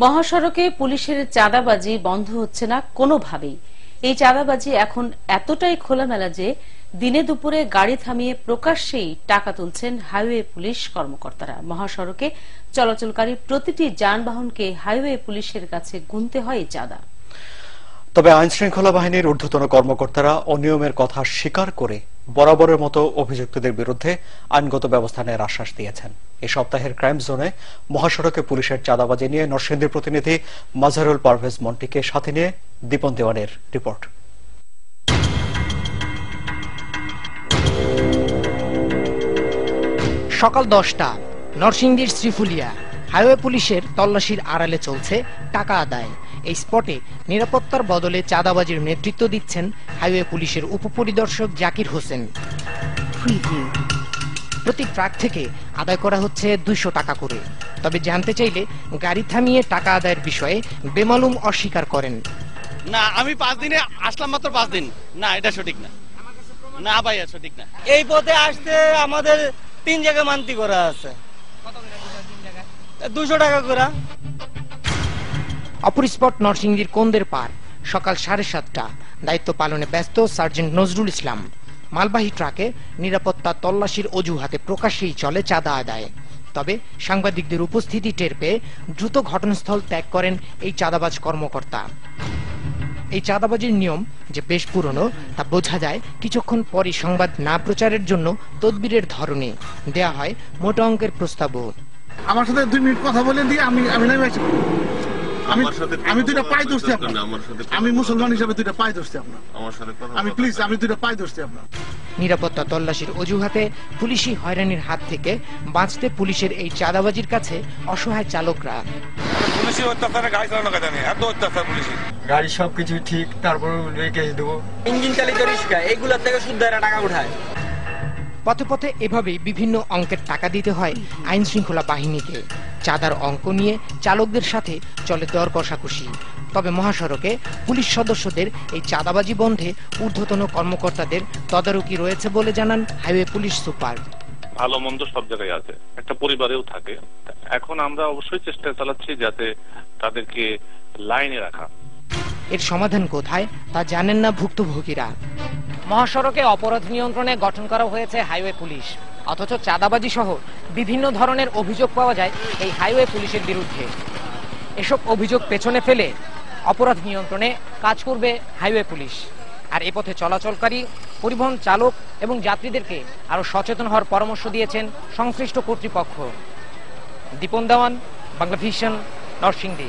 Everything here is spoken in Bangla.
মহাসড়কে পুলিশের চাঁদাবাজি বন্ধ হচ্ছে না কোনোভাবেই। এই চাঁদাবাজি এখন এতটাই খোলামেলা যে দিনে দুপুরে গাড়ি থামিয়ে প্রকাশ্যেই টাকা তুলছেন হাইওয়ে পুলিশ কর্মকর্তারা। মহাসড়কে চলাচলকারী প্রতিটি যানবাহনকে হাইওয়ে পুলিশের কাছে গুনতে হয় চাঁদা। তবে আইন শৃঙ্খলা বাহিনীর ঊর্ধ্বতন কর্মকর্তারা অনিয়মের কথা স্বীকার করে বরাবরের মতো অভিযুক্তদের বিরুদ্ধে আইনগত ব্যবস্থা নেওয়ার আশ্বাস দিয়েছেন। এই সপ্তাহের ক্রাইম জোনে মহাসড়কে পুলিশের চাঁদাবাজি নিয়ে নরসিংদীর প্রতিনিধি মাজহারুল পারভেজ মন্টিকে সাথে নিয়ে দীপন দেওয়ানের রিপোর্ট। সকাল দশটা নরসিংদীর শ্রীফুলিয়া। হাইওয়ে পুলিশের তল্লাশির আড়ালে চলছে টাকা আদায়। এই স্পটে নিরাপত্তার বদলে চাঁদাবাজির নেতৃত্ব দিচ্ছেন হাইওয়ে পুলিশের উপপরিদর্শক জাকির হোসেন। প্রতি ট্রাক থেকে আদায় করা হচ্ছে দুইশো টাকা করে। তবে জানতে চাইলে গাড়ি থামিয়ে টাকা আদায়ের বিষয়ে বেমালুম অস্বীকার করেন। না আমি পাঁচ দিনে আসলাম মাত্র পাঁচ দিন। না এটা সঠিক না। না ভাইয়া সঠিক না। এই পথে আসতে আমাদের তিন জায়গায় মান্তি করা আছে। দুশো টাকা করে। অপর স্পট নরসিংদীর কোন্দের পার? সকাল সাড়ে সাতটা। দায়িত্ব পালনে ব্যস্ত সার্জেন্ট নজরুল ইসলাম। মালবাহী ট্রাকে নিরাপত্তা তল্লাশির অজুহাতে প্রকাশ্যেই চলে চাঁদা আদায়। তবে সাংবাদিকদের উপস্থিতি টের পেয়ে দ্রুত ঘটনাস্থল ত্যাগ করেন এই চাঁদাবাজ কর্মকর্তা। এই চাঁদাবাজির নিয়ম যে বেশ পুরনো, তা বোঝা যায় কিছুক্ষণ পরই সংবাদ না প্রচারের জন্য তদবিরের ধরনে। দেয়া হয় মোটা অঙ্কের প্রস্তাবও। আমার সাথে দুই মিনিট কথা বলে দিয়ে আমি আমি নেমে আসি। আমি আমি দুইটা পাই ধরছি আপনার। নেই, আমি মুসলমান হিসেবে দুইটা পাই ধরছি আপনার। আমার সাথে কথা আমি প্লিজ আমি দুইটা পাই ধরছি আপনার। নিরাপত্তা তল্লাশির অজুহাতে পুলিশি হয়রানির হাত থেকে বাঁচতে পুলিশের এই চাঁদাবাজির কাছে অসহায় চালকরা। পুলিশের অত্যাচারে গাড়ি চালানো কথা নেই এত অত্যাচার পুলিশের গাড়ি সবকিছু ঠিক তারপরে রেখে দেবো। ইঞ্জিন চালিত রিক্সা এগুলোর থেকে শুদ্ধ এরা টাকা উঠায়। পথে পথে এভাবেই বিভিন্ন অঙ্কের টাকা দিতে হয় আইন শৃঙ্খলা বাহিনীকে। চাঁদার অঙ্ক নিয়ে চালকদের সাথে চলে দর কষাকষি। তবে মহাসড়কে পুলিশ সদস্যদের এই চাঁদাবাজি বন্ধে ঊর্ধ্বতন কর্মকর্তাদের তদারকি রয়েছে বলে জানান হাইওয়ে পুলিশ সুপার। ভালো মন্দ সব জায়গায় আছে। একটা পরিবারেও থাকে। এখন আমরা অবশ্যই চেষ্টা চালাচ্ছি যাতে তাদেরকে লাইনে রাখা। এর সমাধান কোথায় তা জানেন না ভুক্তভোগীরা। মহাসড়কে অপরাধ নিয়ন্ত্রণে গঠন করা হয়েছে হাইওয়ে পুলিশ। অথচ চাঁদাবাজি সহ বিভিন্ন ধরনের অভিযোগ পাওয়া যায় এই হাইওয়ে পুলিশের বিরুদ্ধে। এসব অভিযোগ পেছনে ফেলে অপরাধ নিয়ন্ত্রণে কাজ করবে হাইওয়ে পুলিশ। আর এ পথে চলাচলকারী, পরিবহন চালক এবং যাত্রীদেরকে আরও সচেতন হওয়ার পরামর্শ দিয়েছেন সংশ্লিষ্ট কর্তৃপক্ষ। দীপন দেওয়ান বাংলা ভিশন নরসিংদী।